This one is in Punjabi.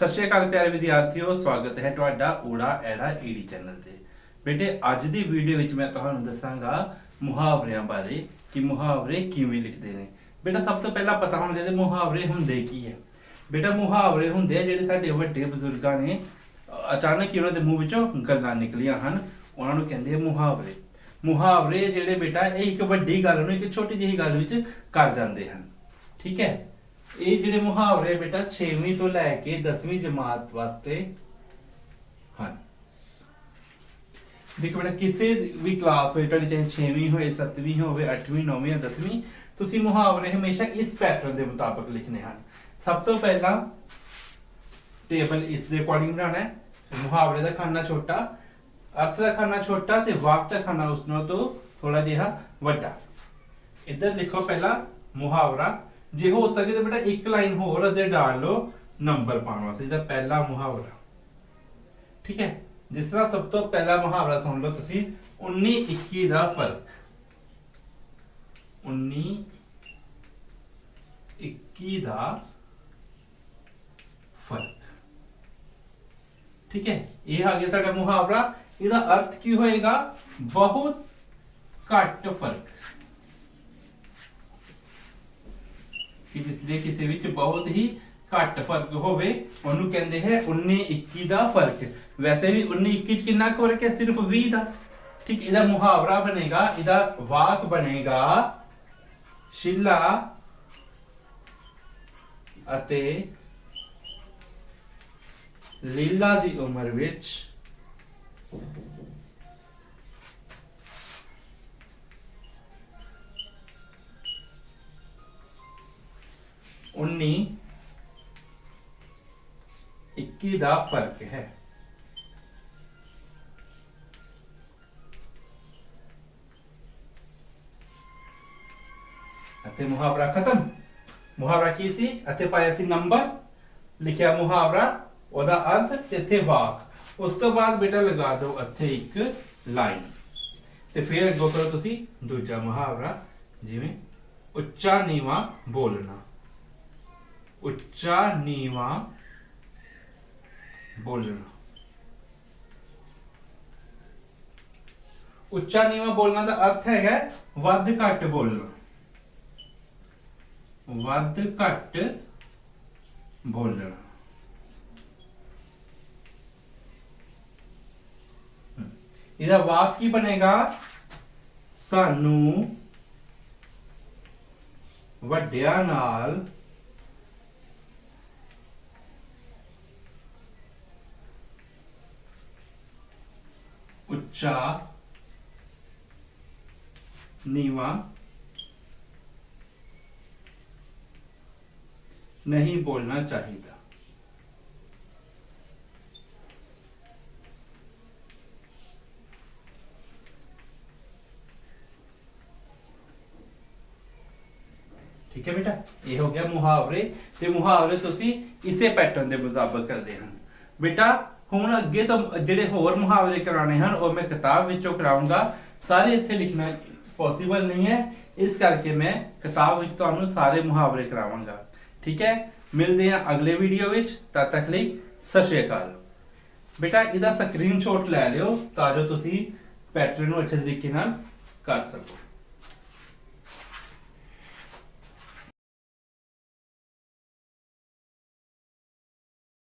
ਸਤਿ ਸ਼੍ਰੀ ਅਕਾਲ ਪਿਆਰੇ ਵਿਦਿਆਰਥੀਓ, ਸਵਾਗਤ ਹੈ ਤੁਹਾਡਾ ਊੜਾ ਐੜਾ ਈੜੀ ਚੈਨਲ ਤੇ। ਬੇਟੇ, ਅੱਜ ਦੀ ਵੀਡੀਓ ਵਿੱਚ ਮੈਂ ਤੁਹਾਨੂੰ ਦੱਸਾਂਗਾ ਮੁਹਾਵਰਿਆਂ ਬਾਰੇ ਕਿ ਮੁਹਾਵਰੇ ਕਿਵੇਂ ਲਿਖਦੇ ਨੇ। ਬੇਟਾ, ਸਭ ਤੋਂ ਪਹਿਲਾਂ ਪਤਾ ਹੋਣਾ ਚਾਹੀਦਾ ਮੁਹਾਵਰੇ ਹੁੰਦੇ ਕੀ ਹੈ ਬੇਟਾ, ਮੁਹਾਵਰੇ ਹੁੰਦੇ ਆ ਜਿਹੜੇ ਸਾਡੇ ਵੱਡੇ ਬਜ਼ੁਰਗਾਂ ਨੇ ਅਚਾਨਕ ਹੀ ਉਹਨਾਂ ਦੇ ਮੂੰਹ ਵਿੱਚੋਂ ਗੱਲਾਂ ਨਿਕਲੀਆਂ ਹਨ। ਉਹਨਾਂ ਨੂੰ ਕਹਿੰਦੇ ਆ ਮੁਹਾਵਰੇ। ਮੁਹਾਵਰੇ ਜਿਹੜੇ ਬੇਟਾ, ਇਹ ਇੱਕ ਵੱਡੀ ਗੱਲ ਨੂੰ ਇੱਕ ਛੋਟੀ ਜਿਹੀ ਗੱਲ ਵਿੱਚ ਕਰ ਜਾਂਦੇ ਹਨ। ਠੀਕ ਹੈ? ਇਹ ਜਿਹੜੇ ਮੁਹਾਵਰੇ ਬੇਟਾ 6ਵੀਂ ਤੋਂ ਲੈ ਕੇ 10ਵੀਂ ਜਮਾਤ ਵਾਸਤੇ ਹਨ। ਦੇਖੋ ਬੇਟਾ, ਕਿਸੇ ਵੀ ਕਲਾਸ ਵਿੱਚ ਤੁਹਾਡੀ ਚਾਹੇ 6ਵੀਂ ਹੋਵੇ 7ਵੀਂ ਹੋਵੇ 8ਵੀਂ 9ਵੀਂ ਜਾਂ 10ਵੀਂ ਤੁਸੀਂ ਮੁਹਾਵਰੇ ਹਮੇਸ਼ਾ ਇਸ ਪੈਟਰਨ ਦੇ ਮੁਤਾਬਕ ਲਿਖਣੇ ਹਨ। ਸਭ ਤੋਂ ਪਹਿਲਾਂ ਟੇਬਲ ਇਸ ਦੇ ਅਕੋਰਡਿੰਗ ਬਣਾਉਣਾ ਹੈ। ਮੁਹਾਵਰੇ ਦਾ ਖਾਨਾ ਛੋਟਾ, ਅਰਥ ਦਾ ਖਾਨਾ ਛੋਟਾ ਤੇ ਵਾਕ ਦਾ ਖਾਨਾ ਉਸ ਨਾਲੋਂ ਤੋਂ ਥੋੜਾ ਜਿਹਾ ਵੱਡਾ। ਇੱਧਰ ਲਿਖੋ ਪਹਿਲਾਂ ਮੁਹਾਵਰਾ ਜੇ ਹੋ ਸਕੇ ਤਾਂ ਬੇਟਾ ਇੱਕ ਲਾਈਨ ਹੋਰ ਅਦੇ ਡਾਲ ਲਓ, ਨੰਬਰ ਪਾਉਣ ਵਾਸਤੇ ਇਹਦਾ ਪਹਿਲਾ ਮੁਹਾਵਰਾ। ਠੀਕ ਹੈ? ਜਿਸ ਤਰ੍ਹਾਂ ਸਭ ਤੋਂ ਪਹਿਲਾ ਮੁਹਾਵਰਾ ਸੁਣ ਲਓ ਤੁਸੀਂ 19 21 ਦਾ ਫ਼ਰਕ। 19 21 ਦਾ ਫ਼ਰਕ। ਠੀਕ ਹੈ? ਇਹ ਆ ਗਿਆ ਸਾਡਾ ਮੁਹਾਵਰਾ। ਇਹਦਾ ਅਰਥ ਕੀ ਹੋਏਗਾ? ਬਹੁਤ ਘੱਟ ਫ਼ਰਕ। ਕਿ ਜਿਸ ਦੇ ਕਿਸੇ ਵਿੱਚ ਬਹੁਤ ਹੀ ਘੱਟ ਫ਼ਰਕ ਹੋਵੇ, ਉਹਨੂੰ ਕਹਿੰਦੇ ਹੈ 19 21 ਦਾ ਫ਼ਰਕ। ਵੈਸੇ ਵੀ 19 21 ਚ ਕਿੰਨਾ ਕੁ ਫ਼ਰਕ ਹੈ? ਸਿਰਫ 20 ਦਾ। ਠੀਕ, ਇਹਦਾ ਮੁਹਾਵਰਾ ਬਣੇਗਾ, ਇਹਦਾ ਵਾਕ ਬਣੇਗਾ ਸ਼ਿਲਾ ਅਤੇ ਲੀਲਾ ਦੀ ਉਮਰ ਵਿੱਚ ਉੱਨੀ 21 ਦਾ ਫ਼ਰਕ ਹੈ। ਅਤੇ ਮੁਹਾਵਰਾ ਖਤਮ। ਮੁਹਾਵਰਾ ਕੀ ਸੀ? ਅਤੇ ਪਾਇਆ ਸੀ ਨੰਬਰ। ਲਿਖਿਆ ਮੁਹਾਵਰਾ, ਉਹਦਾ ਅਰਥ ਤੇ ਇੱਥੇ ਵਾਕ। ਉਸ ਤੋਂ ਬਾਅਦ ਬੇਟਾ ਲਗਾ ਦਿਓ ਇੱਥੇ ਇੱਕ ਲਾਈਨ। ਤੇ ਫਿਰ ਅੱਗੋਂ ਕਰੋ ਤੁਸੀਂ ਦੂਜਾ ਮੁਹਾਵਰਾ, ਜਿਵੇਂ ਉੱਚਾ ਨੀਵਾ ਬੋਲਣਾ। ਉੱਚਾ ਨੀਵਾ ਬੋਲਣਾ ਉੱਚਾ ਨੀਵਾ ਬੋਲਣਾ ਦਾ ਅਰਥ ਹੈਗਾ ਵੱਧ ਘੱਟ ਬੋਲਣਾ। ਵੱਧ ਘੱਟ ਬੋਲਣਾ। ਇਹਦਾ ਵਾਕ ਕੀ ਬਣੇਗਾ? ਸਾਨੂੰ ਵੱਡਿਆਂ ਨਾਲ ਉੱਚਾ ਨੀਵਾ, ਨਹੀਂ ਬੋਲਣਾ ਚਾਹੀਦਾ। ਠੀਕ ਹੈ ਬੇਟਾ, ਇਹ ਹੋ ਗਿਆ ਮੁਹਾਵਰੇ, ਤੇ ਮੁਹਾਵਰੇ ਤੁਸੀਂ ਇਸੇ ਪੈਟਰਨ ਦੇ ਮੁਤਾਬਕ ਕਰਦੇ ਹਨ। ਬੇਟਾ ਹੁਣ ਅੱਗੇ ਤੋਂ ਜਿਹੜੇ ਹੋਰ ਮੁਹਾਵਰੇ ਕਰਾਣੇ ਹਨ, ਉਹ ਮੈਂ ਕਿਤਾਬ ਵਿੱਚੋਂ ਕਰਾਉਂਗਾ ਸਾਰੇ ਇੱਥੇ ਲਿਖਣਾ ਪੋਸੀਬਲ ਨਹੀਂ ਹੈ। ਇਸ ਕਰਕੇ ਮੈਂ ਕਿਤਾਬ ਵਿੱਚ ਤੁਹਾਨੂੰ ਸਾਰੇ ਮੁਹਾਵਰੇ ਕਰਾਵਾਂਗਾ। ਠੀਕ ਹੈ? ਮਿਲਦੇ ਹਾਂ ਅਗਲੇ ਵੀਡੀਓ ਵਿੱਚ। ਤਦ ਤੱਕ ਲਈ ਸਤਿ ਸ਼੍ਰੀ ਅਕਾਲ। ਬੇਟਾ, ਇਹਦਾ ਸਕਰੀਨਸ਼ਾਟ ਲੈ ਲਿਓ ਤਾਂ ਜੋ ਤੁਸੀਂ ਪੈਟਰਨ ਨੂੰ ਅੱਛੇ ਤਰੀਕੇ ਨਾਲ ਕਰ ਸਕੋ।